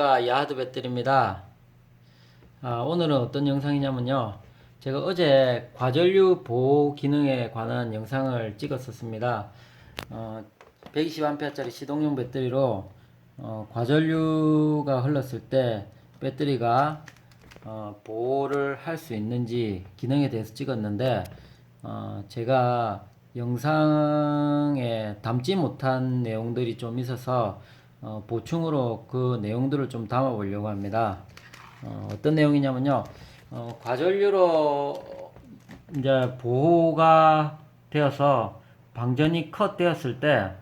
안녕하십니까 야하드 배터리입니다. 아, 오늘은 어떤 영상이냐면요. 제가 어제 과전류 보호 기능에 관한 영상을 찍었었습니다. 어, 120A짜리 시동용 배터리로 어, 과전류가 흘렀을 때 배터리가 어, 보호를 할 수 있는지 기능에 대해서 찍었는데 어, 제가 영상에 담지 못한 내용들이 좀 있어서 어, 보충으로 그 내용들을 좀 담아 보려고 합니다. 어, 어떤 내용이냐면요. 어, 과전류로 이제 보호가 되어서 방전이 컷 되었을 때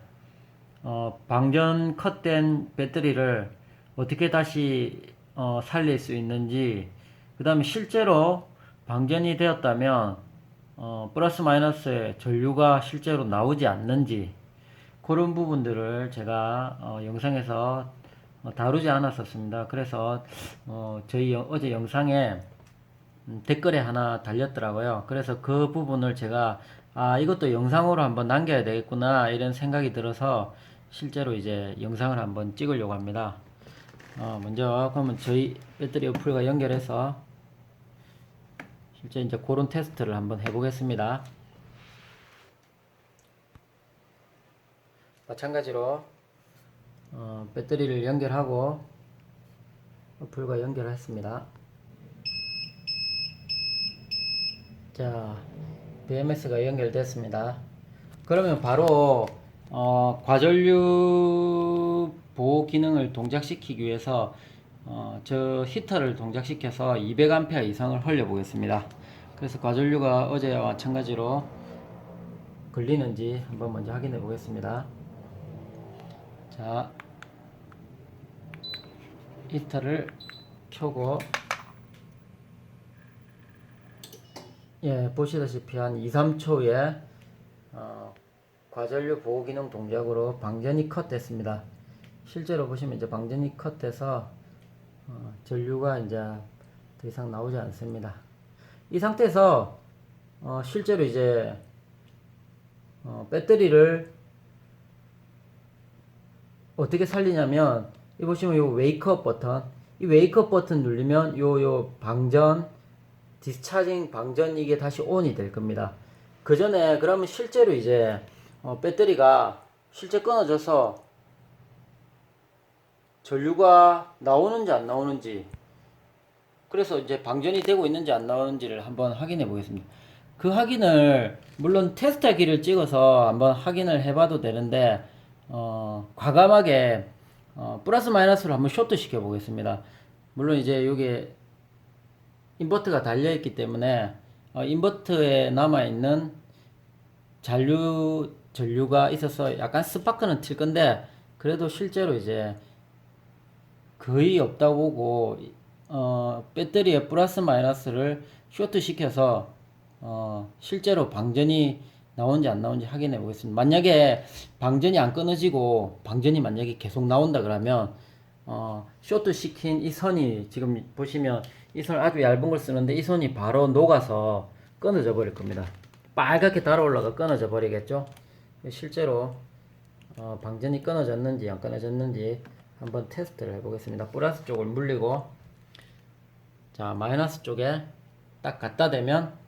어, 방전 컷된 배터리를 어떻게 다시 어, 살릴 수 있는지 그 다음에 실제로 방전이 되었다면 어, 플러스 마이너스의 전류가 실제로 나오지 않는지 그런 부분들을 제가 어, 영상에서 어, 다루지 않았었습니다. 그래서 어, 저희 여- 어제 영상에 음, 댓글에 하나 달렸더라고요. 그래서 그 부분을 제가 아 이것도 영상으로 한번 남겨야 되겠구나 이런 생각이 들어서 실제로 이제 영상을 한번 찍으려고 합니다. 어, 먼저 그러면 저희 배터리 어플과 연결해서 실제 이제 그런 테스트를 한번 해보겠습니다. 마찬가지로 어, 배터리를 연결하고 어플과 연결했습니다. 자, BMS가 연결됐습니다. 그러면 바로 어, 과전류 보호 기능을 동작시키기 위해서 어, 저 히터를 동작시켜서 200A 이상을 흘려 보겠습니다. 그래서 과전류가 어제와 마찬가지로 걸리는지 한번 먼저 확인해 보겠습니다. 자, 히터를 켜고 예, 보시다시피 한 2, 3초에 어, 과전류 보호 기능 동작으로 방전이 컷됐습니다. 실제로 보시면 이제 방전이 컷돼서 어, 전류가 이제 더 이상 나오지 않습니다. 이 상태에서 어, 실제로 이제 어, 배터리를 어떻게 살리냐면 이 보시면 요 웨이크업 버튼 이 웨이크업 버튼 누르면 요 요 방전 디스차징 방전 이게 다시 온이 될 겁니다. 그 전에 그러면 실제로 이제 어, 배터리가 실제 끊어져서 전류가 나오는지 안 나오는지 그래서 이제 방전이 되고 있는지 안 나오는지를 한번 확인해 보겠습니다. 그 확인을 물론 테스트기를 찍어서 한번 확인을 해봐도 되는데 어, 과감하게 어, 플러스 마이너스로 한번 쇼트 시켜 보겠습니다. 물론 이제 여기 인버터가 달려 있기 때문에 어, 인버터에 남아 있는 잔류 전류가 있어서 약간 스파크는 튈 건데 그래도 실제로 이제 거의 없다고 보고 어, 배터리의 플러스 마이너스를 쇼트 시켜서 어, 실제로 방전이 나오는지 안 나오는지 확인해 보겠습니다. 만약에 방전이 안 끊어지고 방전이 만약에 계속 나온다 그러면 어, 쇼트 시킨 이 선이 지금 보시면 이 선 아주 얇은 걸 쓰는데 이 선이 바로 녹아서 끊어져 버릴 겁니다. 빨갛게 달아 올라가 끊어져 버리겠죠. 실제로 어, 방전이 끊어졌는지 안 끊어졌는지 한번 테스트를 해보겠습니다. 플러스 쪽을 물리고 자 마이너스 쪽에 딱 갖다 대면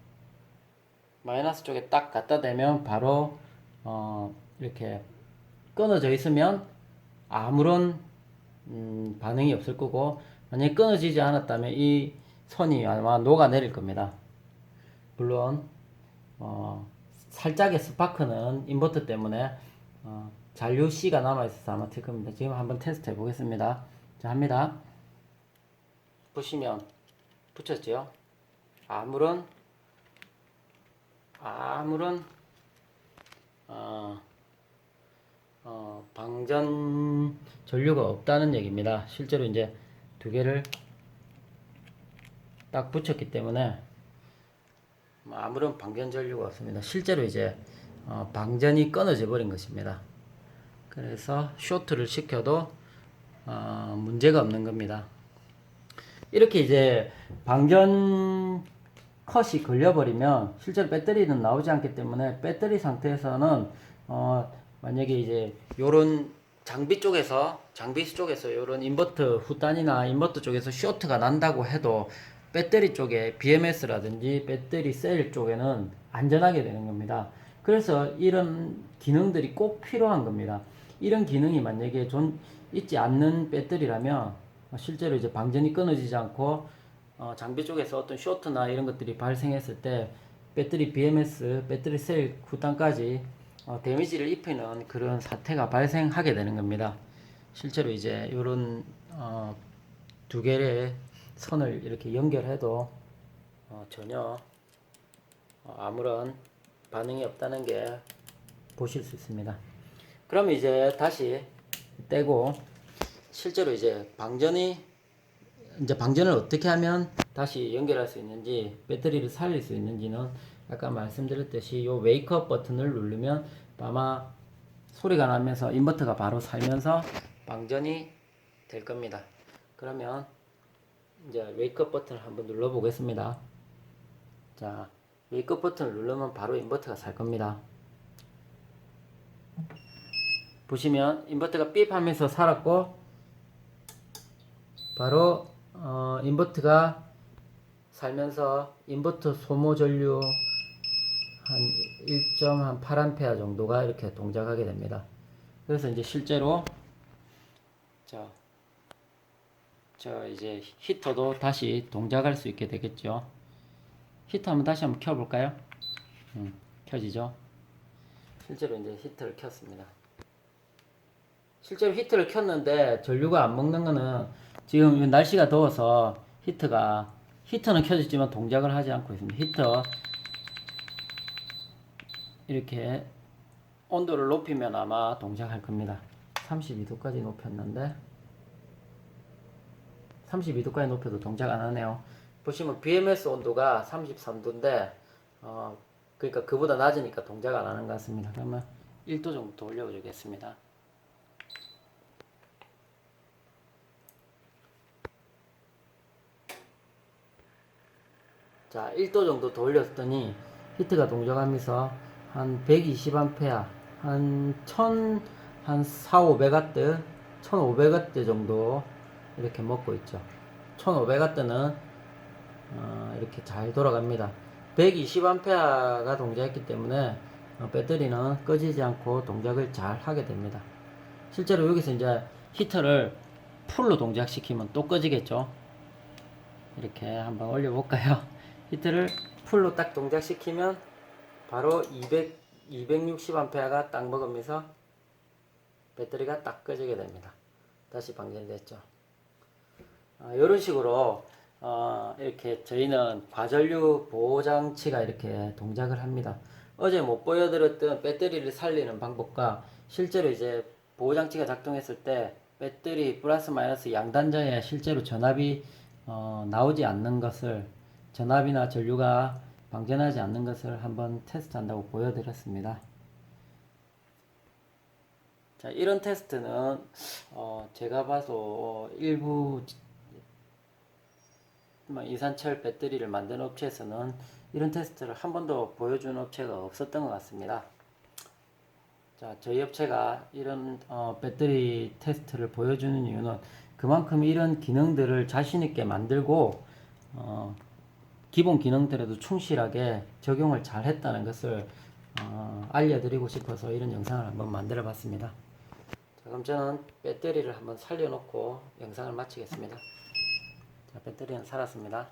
마이너스 쪽에 딱 갖다 대면 바로 어, 이렇게 끊어져 있으면 아무런 음, 반응이 없을 거고 만약에 끊어지지 않았다면 이 선이 아마 녹아내릴 겁니다. 물론 어, 살짝의 스파크는 인버터 때문에 어, 잔류 C가 남아있어서 아마 튈 겁니다. 지금 한번 테스트 해보겠습니다. 자, 합니다. 보시면 붙였죠? 아무런 아무런 어, 어, 방전 전류가 없다는 얘기입니다. 실제로 이제 두 개를 딱 붙였기 때문에 뭐 아무런 방전 전류가 없습니다. 실제로 이제 어, 방전이 끊어져 버린 것입니다. 그래서 쇼트를 시켜도 어, 문제가 없는 겁니다. 이렇게 이제 방전 컷이 걸려버리면 실제로 배터리는 나오지 않기 때문에 배터리 상태에서는 어, 만약에 이제 요런 장비 쪽에서 장비 쪽에서 이런 인버터 후단이나 인버터 쪽에서 쇼트가 난다고 해도 배터리 쪽에 BMS라든지 배터리 셀 쪽에는 안전하게 되는 겁니다. 그래서 이런 기능들이 꼭 필요한 겁니다. 이런 기능이 만약에 존 있지 않는 배터리라면 실제로 이제 방전이 끊어지지 않고 어, 장비 쪽에서 어떤 쇼트나 이런 것들이 발생했을 때 배터리 BMS, 배터리 셀 후단까지 어, 데미지를 입히는 그런 사태가 발생하게 되는 겁니다. 실제로 이제 이런 어, 두 개의 선을 이렇게 연결해도 어, 전혀 어, 아무런 반응이 없다는 게 보실 수 있습니다. 그럼 이제 다시 떼고 실제로 이제 방전이 이제 방전을 어떻게 하면 다시 연결할 수 있는지 배터리를 살릴 수 있는지는 아까 말씀드렸듯이 요 웨이크업 버튼을 누르면 아마 소리가 나면서 인버터가 바로 살면서 방전이 될 겁니다. 그러면 이제 웨이크업 버튼을 한번 눌러 보겠습니다. 자, 웨이크업 버튼을 누르면 바로 인버터가 살 겁니다. 보시면 인버터가 삐 하면서 살았고 바로 어, 인버터가 살면서 인버터 소모 전류 한 1.8A 정도가 이렇게 동작하게 됩니다. 그래서 이제 실제로 자, 자 이제 히터도 다시 동작할 수 있게 되겠죠. 히터 한번 다시 한번 켜볼까요? 음, 켜지죠. 실제로 이제 히터를 켰습니다. 실제로 히터를 켰는데 전류가 안 먹는 거는 지금 날씨가 더워서 히터가 히터는 켜졌지만 동작을 하지 않고 있습니다. 히터 이렇게 온도를 높이면 아마 동작할 겁니다. 32도까지 높였는데 32도까지 높여도 동작 안 하네요. 보시면 BMS 온도가 33도인데 어 그러니까 그보다 낮으니까 동작 안 하는 것 같습니다. 그러면 1도 정도 더 올려주겠습니다. 자, 1도 정도 더 올렸더니 히트가 동작하면서 한 120A, 한 1000, 한 4, 500W, 1500W 정도 이렇게 먹고 있죠. 1500W는 어, 이렇게 잘 돌아갑니다. 120A가 동작했기 때문에 어, 배터리는 꺼지지 않고 동작을 잘 하게 됩니다. 실제로 여기서 이제 히터를 풀로 동작시키면 또 꺼지겠죠. 이렇게 한번 올려볼까요? 히트를 풀로 딱 동작시키면 바로 200, 260A가 딱 먹으면서 배터리가 딱 꺼지게 됩니다. 다시 방전됐죠. 아, 이런 식으로 어, 이렇게 저희는 과전류 보호 장치가 이렇게 동작을 합니다. 어제 못 보여드렸던 배터리를 살리는 방법과 실제로 이제 보호 장치가 작동했을 때 배터리 플러스 마이너스 양단자에 실제로 전압이 어, 나오지 않는 것을 전압이나 전류가 방전하지 않는 것을 한번 테스트한다고 보여드렸습니다. 자, 이런 테스트는 어, 제가 봐도 일부 뭐 이산철 배터리를 만드는 업체에서는 이런 테스트를 한 번도 보여준 업체가 없었던 것 같습니다. 자, 저희 업체가 이런 어, 배터리 테스트를 보여주는 이유는 그만큼 이런 기능들을 자신 있게 만들고 어, 기본 기능들에도 충실하게 적용을 잘 했다는 것을 어, 알려드리고 싶어서 이런 영상을 한번 만들어 봤습니다. 자, 그럼 저는 배터리를 한번 살려놓고 영상을 마치겠습니다. 자, 배터리는 살았습니다.